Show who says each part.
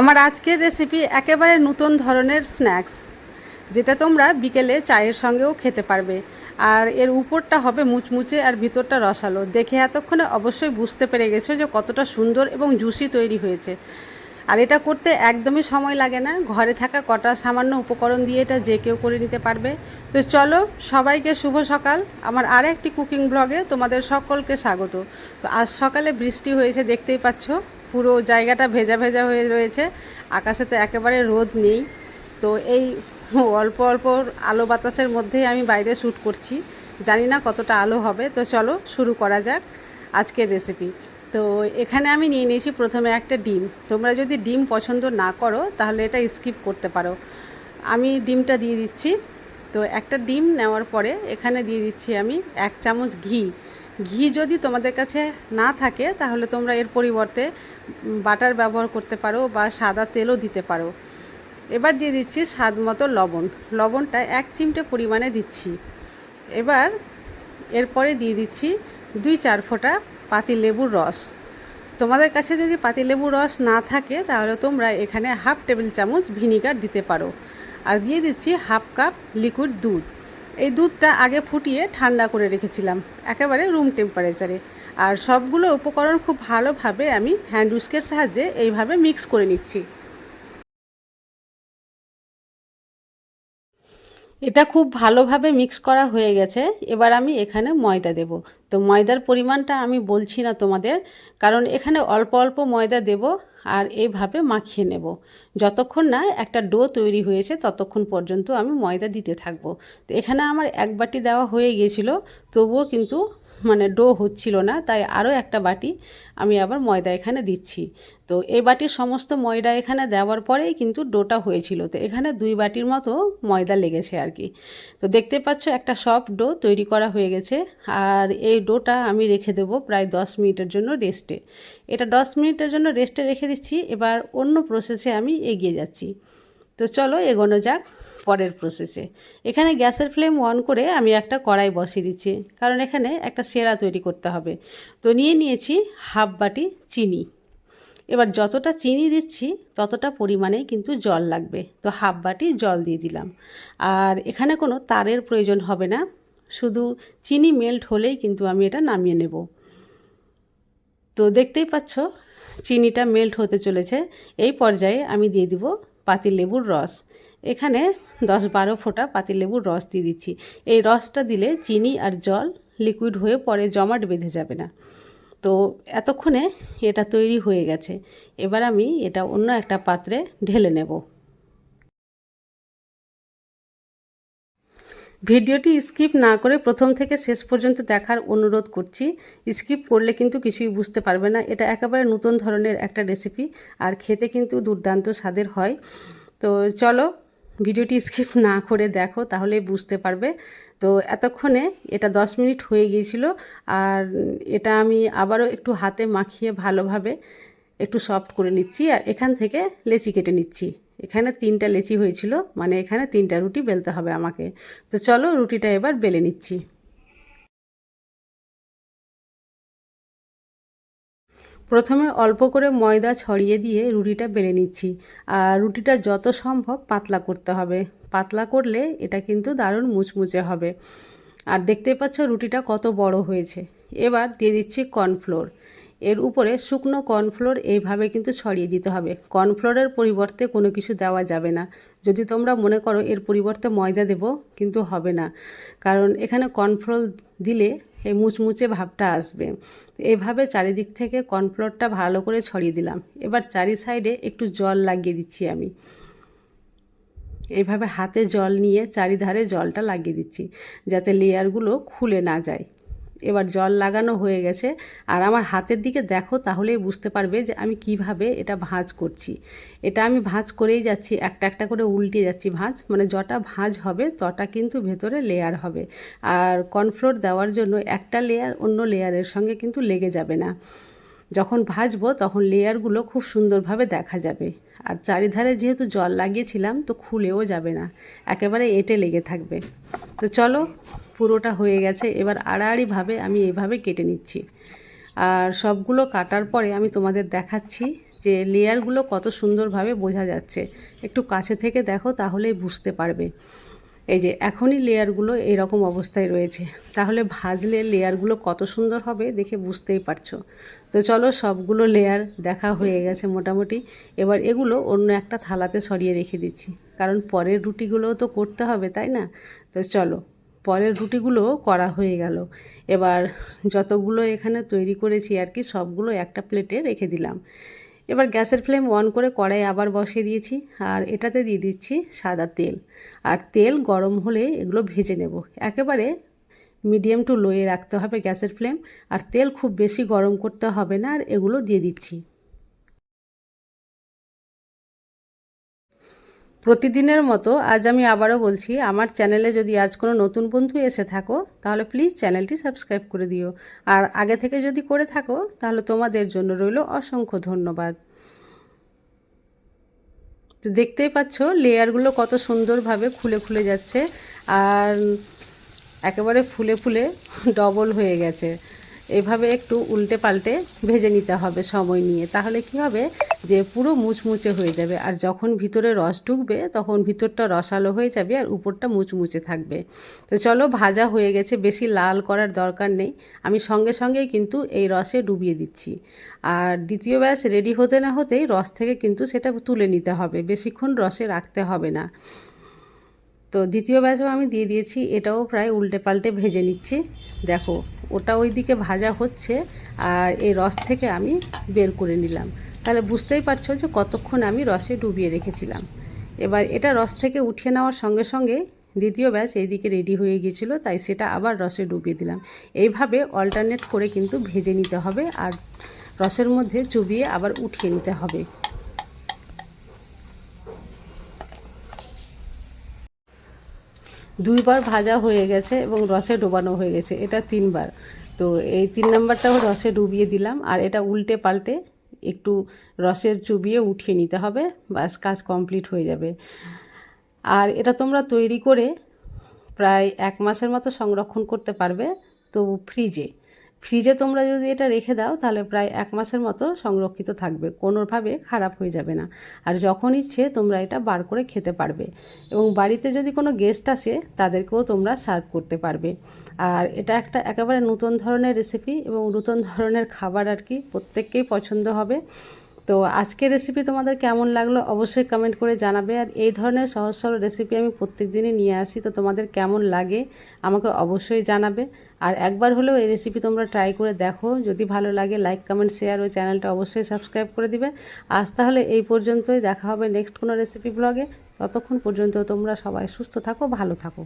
Speaker 1: আমার আজকের রেসিপি একেবারে নতুন ধরনের স্ন্যাক্স যেটা তোমরা বিকেলে চায়ের সঙ্গেও খেতে পারবে। আর এর উপরটা হবে মুচমুচে আর ভিতরটা রসালো। দেখে এতক্ষণে অবশ্যই বুঝতে পেরে গেছো যে কতটা সুন্দর এবং জুসি তৈরি হয়েছে। আর এটা করতে একদমই সময় লাগে না। ঘরে থাকা কটা সামান্য উপকরণ দিয়ে এটা যে কেউ করে নিতে পারবে। তো চলো, সবাইকে শুভ সকাল। আমার আর একটি কুকিং ব্লগে তোমাদের সকলকে স্বাগত। তো আজ সকালে বৃষ্টি হয়েছে, দেখতেই পাচ্ছ। পুরো জায়গাটা ভেজা ভেজা হয়ে রয়েছে। আকাশে তো একেবারে রোদ নেই। তো এই অল্প অল্প আলো বাতাসের মধ্যেই আমি বাইরে শ্যুট করছি। জানি না কতটা আলো হবে। তো চলো শুরু করা যাক আজকের রেসিপি তো এখানে আমি নিয়ে নিয়েছি প্রথমে একটা ডিম। তোমরা যদি ডিম পছন্দ না করো, তাহলে এটা স্কিপ করতে পারো। আমি ডিমটা দিয়ে দিচ্ছি। তো একটা ডিম নেওয়ার পরে এখানে দিয়ে দিচ্ছি আমি এক চামচ ঘি। ঘি যদি তোমাদের কাছে না থাকে, তাহলে তোমরা এর পরিবর্তে বাটার ব্যবহার করতে পারো বা সাদা তেলও দিতে পারো। এবার দিয়ে দিচ্ছি স্বাদ মতো লবণ। লবণটা এক চিমটে পরিমাণে দিচ্ছি। এবার এরপরে দিয়ে দিচ্ছি দুই চার ফোঁটা পাতি লেবুর রস। তোমাদের কাছে যদি পাতি লেবুর রস না থাকে, তাহলে তোমরা এখানে হাফ টেবিল চামচ ভিনিগার দিতে পারো। আর দিয়ে দিচ্ছি হাফ কাপ লিকুইড দুধ। এই দুধটা আগে ফুটিয়ে ঠান্ডা করে রেখেছিলাম, একেবারে রুম টেম্পারেচারে আর সবগুলো উপকরণ খুব ভালোভাবে আমি হ্যান্ড উস্কের সাহায্যে এইভাবে মিক্স করে নিচ্ছি। এটা খুব ভালোভাবে মিক্স করা হয়ে গেছে। এবার আমি এখানে ময়দা দেব। তো ময়দার পরিমাণটা আমি বলছি না তোমাদের, কারণ এখানে অল্প অল্প ময়দা দেব আর এভাবে মাখিয়ে নেব। যতক্ষণ না একটা ডো তৈরি হয়েছে, ততক্ষণ পর্যন্ত আমি ময়দা দিতে থাকব। তো এখানে আমার এক বাটি দেওয়া হয়ে গিয়েছিল, তবুও কিন্তু মানে ডো হচ্ছিল না, তাই আরও একটা বাটি আমি আবার ময়দা এখানে দিচ্ছি। তো এই বাটির সমস্ত ময়দা এখানে দেওয়ার পরেই কিন্তু ডোটা হয়েছিল। তো এখানে দুই বাটির মতো ময়দা লেগেছে আর কি। তো দেখতে পাচ্ছ একটা সফট ডো তৈরি করা হয়ে গেছে। আর এই ডোটা আমি রেখে দেবো প্রায় দশ মিনিটের জন্য রেস্টে। এটা দশ মিনিটের জন্য রেস্টে রেখে দিচ্ছি। এবার অন্য প্রসেসে আমি এগিয়ে যাচ্ছি। তো চলো এগোনো যাক পরের প্রসেসে এখানে গ্যাসের ফ্লেম অন করে আমি একটা কড়াই বসিয়ে দিচ্ছি, কারণ এখানে একটা সেরা তৈরি করতে হবে। তো নিয়ে নিয়েছি হাফ বাটি চিনি। এবার যতটা চিনি দিচ্ছি, ততটা পরিমাণে কিন্তু জল লাগবে। তো হাফ বাটি জল দিয়ে দিলাম। আর এখানে কোনো তারের প্রয়োজন হবে না। শুধু চিনি মেল্ট হলেই কিন্তু আমি এটা নামিয়ে নেব। তো দেখতেই পাচ্ছ, চিনিটা মেল্ট হতে চলেছে। এই পর্যায়ে আমি দিয়ে দিব পাতিলেবুর রস। এখানে দশ বারো ফোঁটা পাতিলেবুর রস দিয়ে দিচ্ছি। এই রসটা দিলে চিনি আর জল লিকুইড হয়ে পরে জমাট বেঁধে যাবে না। তো এতক্ষণে এটা তৈরি হয়ে গেছে। এবার আমি এটা অন্য একটা পাত্রে ঢেলে নেব। ভিডিওটি স্কিপ না করে প্রথম থেকে শেষ পর্যন্ত দেখার অনুরোধ করছি। স্কিপ করলে কিন্তু কিছুই বুঝতে পারবে না। এটা একেবারে নতুন ধরনের একটা রেসিপি আর খেতে কিন্তু দুর্দান্ত স্বাদের হয়। তো চলো, ভিডিওটি স্কিপ না করে দেখো তাহলে বুঝতে পারবে। তো এতক্ষণে এটা দশ মিনিট হয়ে গিয়েছিল আর এটা আমি আবারও একটু হাতে মাখিয়ে ভালোভাবে একটু সফট করে নিচ্ছি আর এখান থেকে লেচি কেটে নিচ্ছি। এখানে তিনটা লেচি হয়েছিল মানে এখানে তিনটা রুটি বেলতে হবে আমাকে। তো চলো রুটিটা এবার বেলে নিচ্ছি। প্রথমে অল্প করে ময়দা ছড়িয়ে দিয়ে রুটিটা বেলে নিচ্ছি। আর রুটিটা যত সম্ভব পাতলা করতে হবে। পাতলা করলে এটা কিন্তু দারুণ মুচমুচে হবে। আর দেখতেই পাচ্ছ রুটিটা কত বড় হয়েছে। এবার দিয়ে দিচ্ছি কর্নফ্লোর। এর উপরে শুকনো কর্নফ্লোর এইভাবে কিন্তু ছড়িয়ে দিতে হবে। কর্নফ্লোরের পরিবর্তে কোনো কিছু দেওয়া যাবে না। যদি তোমরা মনে করো এর পরিবর্তে ময়দা দেব, কিন্তু হবে না। কারণ এখানে কর্নফ্লোর দিলে এই মুচমুচে ভাবটা আসবে। এভাবে চারিদিক থেকে কর্নফ্লোরটা ভালো করে ছড়িয়ে দিলাম। এবার চারি সাইডে একটু জল লাগিয়ে দিচ্ছি আমি। এইভাবে হাতে জল নিয়ে চারিধারে জলটা লাগিয়ে দিচ্ছি, যাতে লেয়ারগুলো খুলে না যায়। এবার জল লাগানো হয়ে গেছে। আর আমার হাতের দিকে দেখো, তাহলেই বুঝতে পারবে যে আমি কীভাবে এটা ভাঁজ করছি। এটা আমি ভাঁজ করেই যাচ্ছি, একটা একটা করে উল্টে যাচ্ছি ভাঁজ। মানে যটা ভাঁজ হবে, তটা কিন্তু ভেতরে লেয়ার হবে। আর কর্নফ্লোর দেওয়ার জন্য একটা লেয়ার অন্য লেয়ারের সঙ্গে কিন্তু লেগে যাবে না। যখন ভাজবো তখন লেয়ারগুলো খুব সুন্দরভাবে দেখা যাবে। আর চারিধারে যেহেতু জল লাগিয়েছিলাম, তো খুলেও যাবে না। একেবারে এটে লেগে থাকবে। তো চলো, পুরোটা হয়ে গেছে। এবার আড়াআড়িভাবে আমি এভাবে কেটে নিচ্ছি। আর সবগুলো কাটার পরে আমি তোমাদের দেখাচ্ছি যে লেয়ারগুলো কত সুন্দরভাবে বোঝা যাচ্ছে। একটু কাছে থেকে দেখো, তাহলেই বুঝতে পারবে। এই যে এখনই লেয়ারগুলো এরকম অবস্থায় রয়েছে। তাহলে ভাজলে লেয়ারগুলো কত সুন্দর হবে দেখে বুঝতেই পারছ। তো চলো সবগুলো লেয়ার দেখা হয়ে গেছে মোটামুটি। এবার এগুলো অন্য একটা থালাতে সরিয়ে রেখে দিচ্ছি। কারণ পরের রুটিগুলোও তো করতে হবে, তাই না? তো চলো, পরের রুটিগুলো করা হয়ে গেল। এবার যতগুলো এখানে তৈরি করেছি আর কি, সবগুলো একটা প্লেটে রেখে দিলাম। এবার গ্যাসের ফ্লেম অন করে কড়াই আবার বসিয়ে দিয়েছি আর এটাতে দিয়ে দিচ্ছি সাদা তেল। আর তেল গরম হলে এগুলো ভেজে নেব। একেবারে মিডিয়াম টু লোয়ে রাখতে হবে গ্যাসের ফ্লেম। আর তেল খুব বেশি গরম করতে হবে না, আর এগুলো দিয়ে দিচ্ছি। প্রতিদিনের মতো আজ আমি আবারও বলছি, আমার চ্যানেলে যদি আজ কোনো নতুন বন্ধু এসে থাকো, তাহলে প্লিজ চ্যানেলটি সাবস্ক্রাইব করে দিও। আর আগে থেকে যদি করে থাকো, তাহলে তোমাদের জন্য রইল অসংখ্য ধন্যবাদ। তো দেখতেই পাচ্ছ লেয়ারগুলো কত সুন্দরভাবে খুলে খুলে যাচ্ছে, আর একেবারে ফুলে ফুলে ডবল হয়ে গেছে। এভাবে একটু উল্টে পাল্টে ভেজে নিতে হবে সময় নিয়ে। তাহলে কি হবে? যে পুরো মুচমুচে হয়ে যাবে। আর যখন ভিতরে রস ঢুকবে, তখন ভিতরটা রসালো হয়ে যাবে আর উপরটা মুচমুচে থাকবে। তো চলো, ভাজা হয়ে গেছে। বেশি লাল করার দরকার নেই। আমি সঙ্গে সঙ্গেই কিন্তু এই রসে ডুবিয়ে দিচ্ছি। আর দ্বিতীয় ব্যাচ রেডি হতে না হতেই রস থেকে কিন্তু সেটা তুলে নিতে হবে। বেশিক্ষণ রসে রাখতে হবে না। তো দ্বিতীয় ব্যাচও আমি দিয়ে দিয়েছি, এটাও প্রায় উল্টে পাল্টে ভেজে নিচ্ছি। দেখো, ওটা ওই দিকে ভাজা হচ্ছে আর এই রস থেকে আমি বের করে নিলাম। তাহলে বুঝতেই পারছ যে কতক্ষণ আমি রসে ডুবিয়ে রেখেছিলাম। এবার এটা রস থেকে উঠিয়ে নেওয়ার সঙ্গে সঙ্গে দ্বিতীয় ব্যাচ এইদিকে রেডি হয়ে গিয়েছিল, তাই সেটা আবার রসে ডুবিয়ে দিলাম। এইভাবে অল্টারনেট করে কিন্তু ভেজে নিতে হবে আর রসের মধ্যে চুবিয়ে আবার উঠিয়ে নিতে হবে। দুইবার ভাজা হয়ে গেছে এবং রসে ডোবানো হয়ে গেছে, এটা তিনবার। তো এই তিন নাম্বারটাও রসে ডুবিয়ে দিলাম, আর এটা উল্টে পাল্টে একটু রসের চুবিয়ে উঠিয়ে নিতে হবে বাস কাজ কমপ্লিট হয়ে যাবে। আর এটা তোমরা তৈরি করে প্রায় এক মাসের মতো সংরক্ষণ করতে পারবে, তো ফ্রিজে ফ্রিজে তোমরা যদি এটা রেখে দাও, তাহলে প্রায় এক মাসের মতো সংরক্ষিত থাকবে। কোনোভাবে খারাপ হয়ে যাবে না। আর যখন ইচ্ছে, তোমরা এটা বার করে খেতে পারবে। এবং বাড়িতে যদি কোনো গেস্ট আসে, তাদেরকেও তোমরা সার্ভ করতে পারবে। আর এটা একটা একেবারে নতুন ধরনের রেসিপি এবং নতুন ধরনের খাবার আর কি প্রত্যেককেই পছন্দ হবে। তো আজকের রেসিপি তোমাদের কেমন লাগল অবশ্যই কমেন্ট করে জানাবে। আর এই ধরনের সহজ সরল রেসিপি আমি প্রত্যেক দিনই নিয়ে আসি, তো তোমাদের কেমন লাগে আমাকে অবশ্যই জানাবে। আর একবার হলেও এই রেসিপি তোমরা ট্রাই করে দেখো, যদি ভালো লাগে লাইক কমেন্ট শেয়ার ওই চ্যানেলটা অবশ্যই সাবস্ক্রাইব করে দিবে। আজ তাহলে এই পর্যন্তই, দেখা হবে নেক্সট কোনো রেসিপি ব্লগে ততক্ষণ পর্যন্ত তোমরা সবাই সুস্থ থাকো, ভালো থাকো।